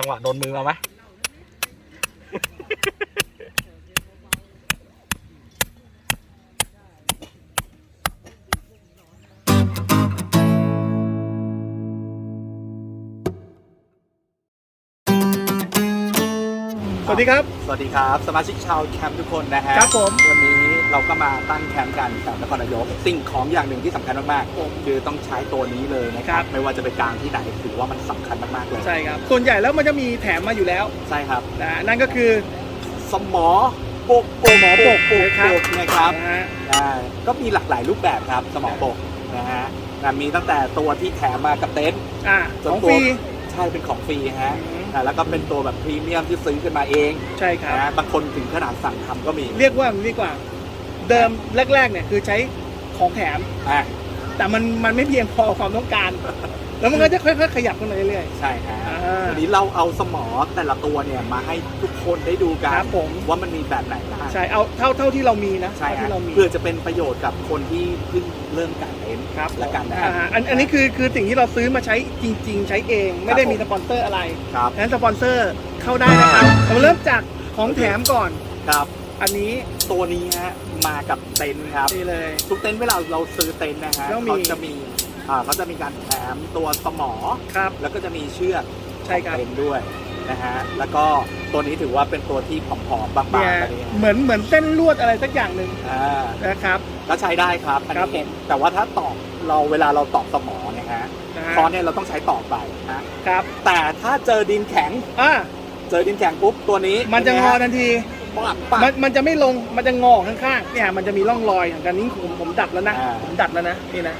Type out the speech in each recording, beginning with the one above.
จังหวะโดนมือมาไหมสวัสดีครับ สวัสดีครับ สมาชิกชาวแคมป์ทุกคนนะฮะครับผม วันนี้ เราก็มาตั้งแคมป์กันแถวนครนายกสิ่งของอย่างหนึ่งที่สำคัญมากๆคือต้องใช้ตัวนี้เลยนะคครัรับบไม่ว่าจะไปกลางที่ไหนถือว่ามันสำคัญมากๆเลยใช่ครับส่วนใหญ่แล้วมันจะมีแถมมาอยู่แล้วใช่ครับนะนั่นก็คือสมอปกปกหมอปกปกนะครับปกนะครับนะฮะอ่าก็มีหลากหลายรูปแบบครับสมอปกนะฮะอ่ามีตั้งแต่ตัวที่แถมมากับเต็นท์อ่าส่วนของตัวฟรีใช่เป็นของฟรีฮะอืมอ่าแล้วก็เป็นตัวแบบพรีเมียมที่ซื้อขึ้นมาเอง ใช่ครับนะบางคนถึงขนาดสั่งทำก็มี เรียกว่าอย่างนี้ดีกว่า เดิมแรกๆเนี่ยคือใช้ของแถม อ่าแต่มันมันไม่เพียงพอความต้องการ แล้วมันก็จะค่อยๆขยับขึ้นมาเรื่อย ใช่ฮะอ่าวันนี้เราเอาสมอแต่ละตัวเนี่ยมาให้ทุกคนได้ดูๆกัคนรับผม ว่ามันมีแบบไหนบ้างใช่เอาเท่าเท่าที่เรามีนะใช่เท่าฮะที่เรามี เพื่อจะเป็นประโยชน์กับคนที่เพิ่งเริ่มการเต็นท์ครับละกันนะอ่าฮะอันอันนี้คือคือสิ่งที่เราซื้อมาใช้จริง ๆ ใช้เองไม่ได้มีสปอนเซอร์อะไรครับ ฉะนั้นสปอนเซอร์เข้าได้นะครับเราเริ่มจากของแถมก่อน ครับ อันนี้ตัวนี้ฮะมากับเต็นท์ครับนี่เลย ทุกเต็นท์เวลาเราซื้อเต็นท์นะฮะต้องมีเขาจะมีอ่าเขาจะมีการแถมตัวสมอครับ แล้วก็จะมีเชือกใช่ครับ ของเต็นท์ด้วยนะฮะแล้วก็ตัวนี้ถือว่าเป็นตัวที่ผอมๆบางๆเนี่ยตัวนี้เหมือนเหมือนเส้นลวดอะไรสักอย่างหนึ่งอ่านะครับ ก็ใช้ได้ครับอันครับนี้เห็นแต่ว่าถ้าตอกเราเวลาเราตอกสมอเนี่ยฮะนะฮะคอนเนี่ยเราต้องใช้ตอกไปนะครับแต่ถ้าเจอดินแข็งอ่าเจอดินแข็งปุ๊บตัวนี้มันจะงอทันที ปักปัก มันมันจะไม่ลง มันจะงอข้างๆ เนี่ยมันจะมีร่องรอยของการนี้ผมผมดัดแล้วนะ อ่า ผมดัดแล้วนะ นี่นะ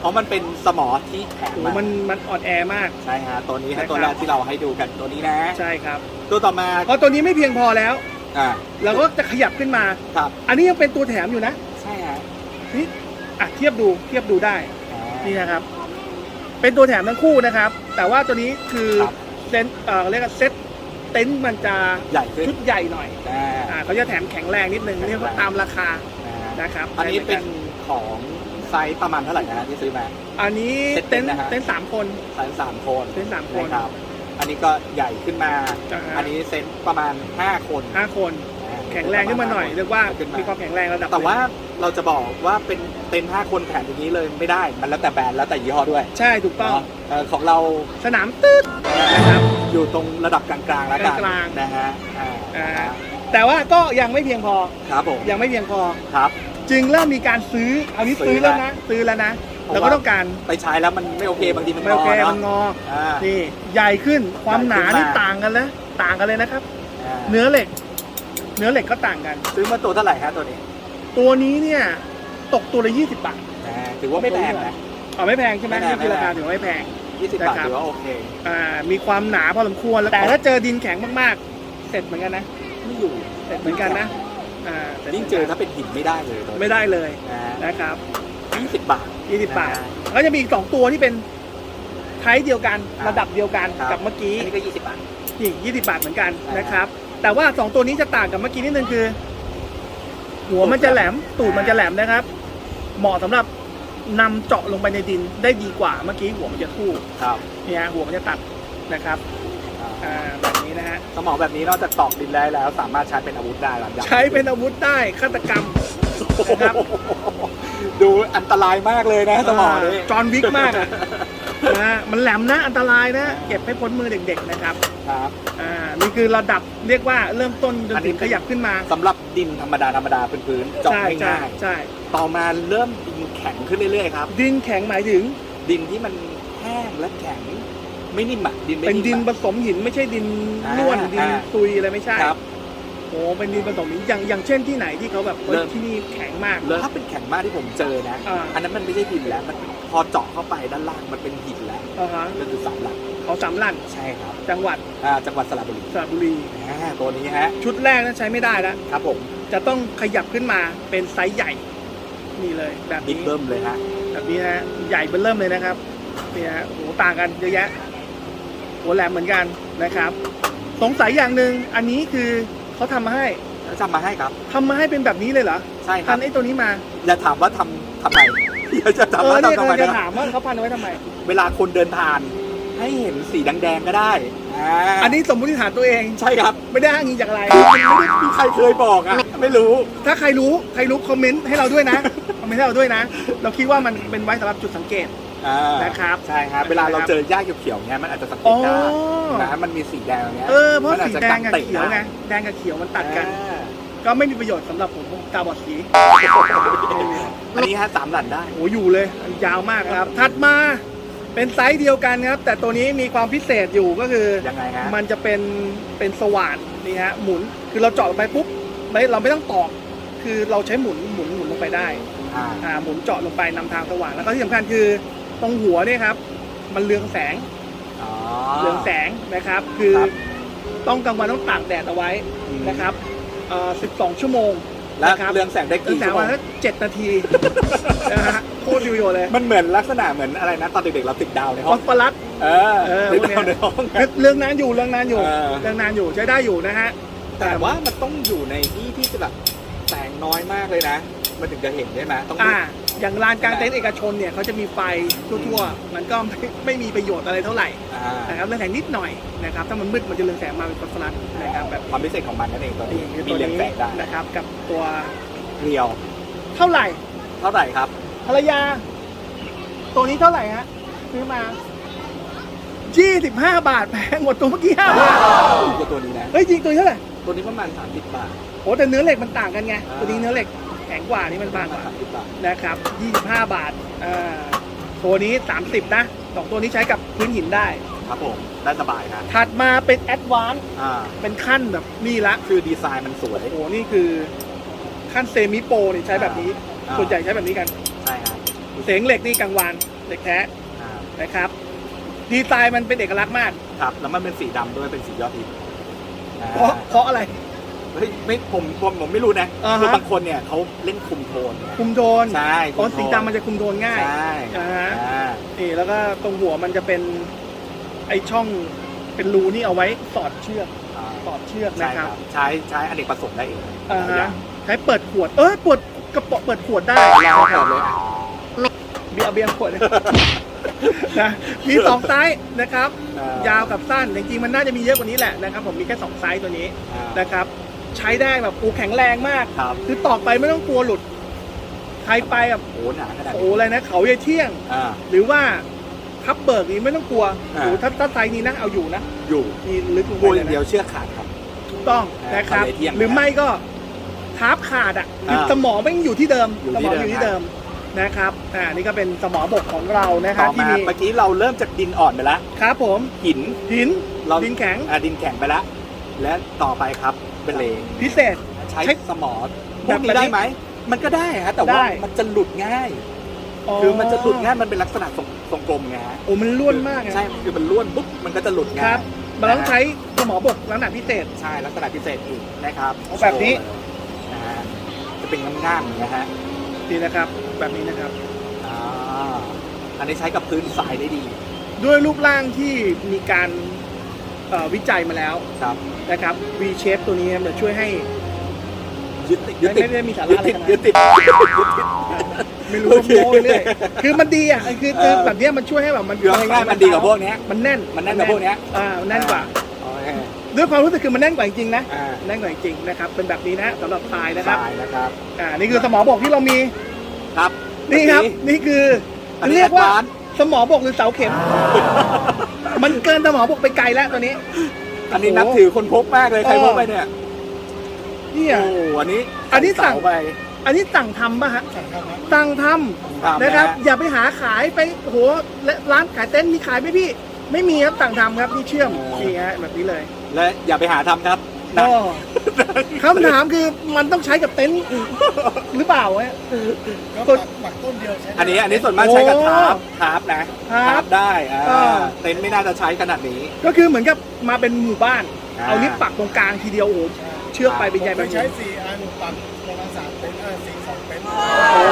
เพราะมันเป็นสมอที่แข็งโอ้โหมามันมันอ่อนแอมาก ใช่ฮะตัวนี้ใช่ครัฮะบตัวแรกที่เราให้ดูกันตัวนี้นะ ใช่ครับตัวต่อมาเพราะตัวนี้ไม่เพียงพอแล้ว อ่าเราก็จะขยับขึ้นมา ครับอันนี้ยังเป็นตัวแถมอยู่นะ ใช่ฮะนี่อะเทียบดู เทียบดูได้ อ่า นี่นะครับ เป็นตัวแถมทั้งคู่นะครับ แต่ว่าตัวนี้คือครับ เซนเอ่อเรียกว่าเซต เต็นท์มันจะใหญ่ขึ้นชุดใหญ่หน่อยอ่าอ่าเขาจะแถมแข็งแรงนิดนึงแข็งแรงเรียกว่าตามราคาอ่านะครับอันนี้เป็นได้หมืกัของไซส์ประมาณเท่าไหร่นะฮะที่ซื้อมา อันนี้เซ็ตเต็เต็นนท์ท์นะฮะ เต็นท์สามคน ไซส์สามคนเต็นท์สามคนนะครับ อันนี้ก็ใหญ่ขึ้นมาอ่าฮะ อันนี้เซนส์ประมาณ 5 คนห้าคน อ่าแข็งแรงขึ้นมาหน่อยเรียกว่าขึ้นมีความแข็งแรงระดับแต่ว่าหนึ่เราจะบอกว่าเป็นเต็นท์5คนแถมอย่างนี้เลยไม่ได้ มันแล้วแต่แบรนด์แล้วแต่ยี่ห้อด้วยงใช่ถูกต้อง เนาะเอ่อของเราสนามตืดนะครับ อยู่ตรงระดับกลางๆแล้วกันกลางๆ นะฮะอ่าอ่าแต่ว่าก็ยังไม่เพียงพอ ครับผมยังไม่เพียงพอ ครับ จึงเริ่มมีการซื้อเอานี้ซื้ซื้ออแล้วนะนะซื้อแล้วนะเพราะเราก็ต้องการไปใช้แล้วมันไม่โอเคบางทีมันไม่โอเคงอมันเนาะงออ่านี่ใหญ่ขึ้นความหนาใหญ่ขึ้นนี่มากต่างกันเลยต่างกันเลยนะครับอ่าเนื้อเหล็ก เนื้อเหล็กก็ต่างกัน ซื้อมาตัวเท่าไหร่ฮะตัวนี้ ตัวนี้เนี่ยตกตัวละ20บาทอ่าถือว่าไม่แพงนะอ๋อไม่แพงใช่ไหมไม่แพงนี่คือราคาไม่แพงถือว่าไม่แพง 20 บาทนะครับถือว่าโอเค อ่ามีความหนาพอสมควรแล้วแต่ถ้าเจอดินแข็งมากๆ เสร็จเหมือนกันนะไม่อยู่เสร็จเหมือนกันนะอ่าสร็จยิ่งเจอถ้าเป็นหินไม่ได้เลยตัวนี้ไม่ได้เลยนะนะครับ 20 บาท 20 บาทนะฮะแล้วจะมีอีกสองตัวที่เป็นไทป์เดียวกันครับระดับเดียวกันครับ กับเมื่อกี้อันนี้ก็ 20 บาทอีก20 บาทเหมือนกันอ่าน นะครับ แต่ว่าสองตัวนี้จะต่างกับเมื่อกี้นิดนึงคือ หัวมันจะแหลมตูดมันจะแหลมนะครับ เหมาะสำหรับ นำเจาะลงไปในดินได้ดีกว่าเมื่อกี้หัวมันจะทู่ครับเนี่ยหัวมันจะตัดนะครับอ่าอ่าแบบนี้นะฮะ สมองแบบนี้นอกจากตอกดินได้แล้ว สามารถใช้เป็นอาวุธได้หลังจากใช้เป็นอาวุธได้ฆาตกรรมนะครับ ดูอันตรายมากเลยนะสมองนี้ จอห์นวิกมากอะ นะฮะมันแหลมนะอันตรายนะ เก็บให้พ้นมือเด็กๆนะครับครับ อ่านี่คือระดับเรียกว่าเริ่มต้นจนอันนี้ถึงขยับขึ้นมาสำหรับดินธรรมดาธรรมดาพื้นๆเจาะใช่ใช่ง่ายใช่ๆต่อมาเริ่มดินแข็งขึ้นเรื่อยๆครับ ดินแข็งหมายถึง ดินที่มันแห้งและแข็ง ไม่นิ่มอะดินไม่เป็นดินมผอะ สมหินไม่ใช่ดินอ่าล้วนดินอ่า ซุยอะไรไม่ใช่ ครับโอ้ เป็นดินผสมหินอย่างอย่างเช่นที่ไหนที่เขาแบบเฮ้ยเริ่ม ที่นี่แข็งมากแล้วถ้าเป็นแข็งมากที่ผมเจอนะ อ่า อันนั้นมันไม่ใช่ดินแล้วมันพอเจาะเข้าไปด้านล่างมันเป็นหินแล้วอ่าฮะก็คือสามหลักเขาสามลันใช่ครับจังหวัดอ่าจังหวัดสระบุรีสระบุรี อ่าตัวนี้ฮะชุดแรกนั้นใช้ไม่ได้แล้ว ครับผมจะต้องขยับขึ้นมาเป็นไซส์ใหญ่ นี่เลยแบบบิ๊กนี้ เบิ้มเลยฮะแบบนี้ฮะใหญ่เบิ่มเริ่มเลยนะครับนี่ฮะโอ้โหต่างกันเยอะแยะหัวแหลมเหมือนกันนะครับ สงสัยอย่างหนึ่งอันนี้คือ เขาทำมาให้แล้วจำมาให้ครับ ทำมาให้เป็นแบบนี้เลยเหรอใช่คพัรับนไอ้ตัวนี้มาอย่าถามว่าทำทำไมอย่าจะถามเออว่าเนี่ยทำทำไมจะนะถามว่าเขาพันเอาไว้ทำไม เวลาคนเดินผ่าน ให้เห็นสีแดงๆก็ได้อ่าอันนี้สมมติฐานตัวเอง ใช่ครับไม่ได้อ้างอิงจากอะไร ไม่ได้มีใครเคยบอกอะไม่รู้ ถ้าใครรู้ใครรู้คอมเมนต์ให้เราด้วยนะ คอมเมนต์ให้เราด้วยนะ เราคิดว่ามันเป็นไว้สำหรับจุดสังเกต อ่านะครับใช่ครับเวลาเราเจอหญ้าเขียวๆเงี้ยมันอาจจะสังเกตได้อ๋อ นะมันมีสีแดงอย่างเงี้ยเออเพราะมันอาสีจจะแดงกับกันติเขียวไงได้แดงกับเขียวมันตัดกัน อ่าก็ไม่มีประโยชน์สำหรับผมตาบอดสีอันนี้ฮะสามหลันได้ โอ้อยู่เลยยาวมากครับ ถัดมาเป็นไซส์เดียวกันครับ แต่ตัวนี้มีความพิเศษอยู่ก็คือ ยังไงฮะมันจะเป็นเป็นสว่านนี่ฮะหมุนคือเราเจาะลงไปปุ๊บไม่เราไม่ต้องตอกคือเราใช้หมุนหมุนหมุนลงไปได้อ่าอ่าหมุนเจาะลงไปนำทางสว่างแล้วก็ที่สำคัญคือ ตรงหัวเนี่ยครับ มันเรืองแสงอ๋อ เรืองแสงนะครับ คือครับต้องกลางวันต้องตากแดดเอาไว้อืม นะครับเอ่อ12 ชั่วโมงแล้วนะครับเรืองแสงได้เรืองกี่แสชั่งวโมวันงละเจ็ดนาที นะฮะโคตรมีประโยชน์เลยมันเหมือนลักษณะเหมือนอะไรนะตอนเด็กๆเราติดดาวในฟห้อองสฟอรัส เออเออติดพวกเนี้ดาวยในห้องเรื่องนานอยู่เรื่องนานอยู่เออ เรื่องนานอยู่ใช้ได้อยู่นะฮะ แต่ว่ามันต้องอยู่ในที่ที่จะแบบแสงน้อยมากเลยนะ มันถึงจะเห็นได้ไหมต้องอ่า อย่างลานกลางเต็นท์เอกชนเนี่ยเขาจะมีไฟทั่วๆ มันก็ไม่ไม่มีประโยชน์อะไรเท่าไหร่อ่านะครับเรื่องแสงนิดหน่อยนะครับถ้ามันมืดมันจะเรืองแสงมาเป็นฟอสฟอรัสนะครับแบบความพิเศษของมันนั่นเองตัวนี้นี้คือมีตัวเรืองนี้แสงได้นะครับกับตัวเรียว เท่าไหร่เท่าไหร่ครับภรรยา ตัวนี้เท่าไหร่ฮะซื้อมา 25 บาทแพงกว่าตัวเมื่อกี้5บาทถูกกว่าตัวนี้นะเฮ้ยจริงตัวนี้เท่าไหร่ตัวนี้ประมาณ 30 บาท โอ้แต่เนื้อเหล็กมันต่างกันไงอ่าตัวนี้เนื้อเหล็ก แข็งกว่านี่มันบางกว่า30บาทนะครับ 25 บาทอ่าตัวนี้ 30 นะสองตัวนี้ใช้กับพื้นหินได้ ครับผมได้สบายนะถัดมาเป็นแอดวานซ์อ่าเป็นขั้นแบบนี่ละคือดีไซน์มันสวย โอ้โหนี่คือขั้นเซมิโปรนี่ใช้แบบนี้อ่า ส่วนใหญ่ใช้แบบนี้กัน ใช่ครับเสียงเหล็กนี่กลางวานเหล็กแท้อ่านะครับ ดีไซน์มันเป็นเอกลักษณ์มาก ครับแล้วมันเป็นสีดำด้วยเป็นสียอดฮิตอ่าเพราะเพราะอะไร เฮ้ยไม่ผมผมผมไม่รู้นะอ่าฮะ คือบางคนเนี่ยเขาเล่นคุมโทนไงคุมโทนใช่ตอนคุโทสีดำมันจะคุมโทนง่าย ใช่อ่าฮะ อ่านี่แล้วก็ตรงหัวมันจะเป็นไอช่องเป็นรูนี่เอาไว้สอดเชือกอ่าสอดเชือกใช่นะคครัรับบ ใช้ใช้อเนกประสงค์ได้เองอ่าหลายอย่ฮะงใช้เปิดขวด เอ้ยเปิดกระเป๋าเปิดขวดได้ เราเปิดเลยอะเบียร์เบียร์ขวดนะมีสองไซส์นะครับอ่ยาวกับสั้นจริงๆมันน่าจะมีเยอะกว่านี้แหละนะครับ ผมมีแค่สองไซส์ตัวนี้อ่านะครับ ใช้ได้แบบโอ้แข็งแรงมากครับคือตอกไปไม่ต้องกลัวหลุด ใครไปแบบโอ้หนาขนาดโอ้นี้อะไรนะเขาเยายเที่ยง อ่า หรือว่าทับเบิกนี่ไม่ต้องกลัวอ่าโอ้ถ้าถ้าไซส์นี้นะเอาอยู่นะอยู่นี่ลึกลงกลัไปวอเลย่ายงนะเดียวเชือกขาดครับ ถูกต้องอ่านะครับ เขาเยายเที่ยงหรือไม่ก็ทาร์ปขาดอะคืออ่าสมองไม่งอยู่ที่เดิมอยู่สที่มองเดิม อยู่ที่เดิมนะครับอ่านี่ก็เป็นสมอบกของเรานะคต่รับอที่มามีเมื่อกี้เราเริ่มจากดินอ่อนไปแล้วครับผมหินหินเราดินแข็ง อ่าดินแข็งไปแล้วและต่อไปครับ เป็นเลงพิเศษ ใช้ใช้สมอพแบวบกนี้ได้ไหม มันก็ได้ฮะแต่ว่าได้ มันจะหลุดง่าย คือมันจะหลุดง่ายมันเป็นลักษณะทรงทรงกลมไงฮะโอ้มันล้วนมากนะใช่คือมันล้วนปุ๊บมันก็จะหลุดคง่ารัยบมันต้องใช้สมอบกลักษณะพิเศษ ใช่ลักษณะพิเศษอีกนะครับเอาแบบนี้ นะฮะจะเป็นง่ามๆอย่างเงี้ยฮะนี่นะครับ แบบนี้นะครับ อ่าอันนี้ใช้กับพื้นทรายได้ดี ด้วยรูปร่างที่มีการเอ่อ วิจัยมาแล้วครับนะครับ V shape ตัวนี้จะช่วยให้ ยึดติดยึดไม่ติดไม่ได้มีสายึระดอะไรติดขนาดยึนั้ดนติดยึดติด ไม่รู้โอว่าเค โม้ไปเรื่อยคือมันดีอะคือคือแบบเนี้ยมันช่วยให้แบบมันคือเอาง่ายๆมันดีกว่าพวกเนี้ย มันแน่นมันแน่นกว่าพวกเนี้ย อ่ามันแน่นกว่า โอเคด้วยความรู้สึกคือมันแน่นกว่าจริงๆนะอ่าแน่นกว่าจริงๆนะครับเป็นแบบนี้นะสำหรับทรายนะทครับรายนะครับ อ่านี่คือสมอบกที่เรามีครับนี่ครับเมื่อกี้นี่คืออันนี้เรียกว่า advance สมอบกหรือเสาเข็ม มันเกินสมอบกไปไกลแล้วตัวนี้ อันนี้นับถือคนพกมากเลยใครพกไปเนี่ยเนี่โอ้ยโหอันนี้อันนี้สั่งเาไป อันนี้สั่งทำป่ะฮะสั่งทำครับสั่งททำำนะครับอย่าไปหาขายไปโอ้โหและร้านขายเต็นท์มีขายไหมพี่ ไม่มีครับสั่งทำครับนี่เชื่อมนี่ฮะแบบนี้เลย และอย่าไปหาทำครับ หนัก็กคำถามคือมันต้องใช้กับเต็นท์หรือเปล่าฮะก็ปักปักต้นเดียวใช้ได้อันนี้อันนี้ส่วนมากใช้กับโอ้ทาร์ปทาร์ปนะทาร์ปได้อ่าอ่า เต็นท์ไม่น่าจะใช้ขนาดนี้ ก็คือเหมือนกับมาเป็นหมู่บ้าน อ่า เอานี้ปักตรงกลางทีเดียวโอ้โหเชือกไปเป็นใหญ่ผแบมบใช้นี้สี่อันปักประมาณสามเป็นเออสี่สองเป็นโอ้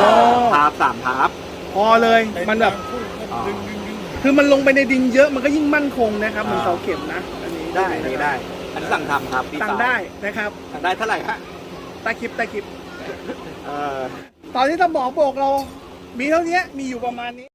ทาร์ปสามทาร์ป พอเลยเป็มันแบบ คู่ก็ดึงดึงดึงคือมันลงไปในดินเยอะมันก็ยิ่งมั่นคงนะครับเหมันอ่า เสาเข็มนะอันนี้ได้อันนี้ได้ อันนี้สั่งทำครับพี่สั่งสาวได้นะครับ สั่งได้เท่าไหร่ฮะใต้คลิปใต้คลิป เออตอนนี้ถ้าหมอบอกเรา มีเท่านี้มีอยู่ประมาณนี้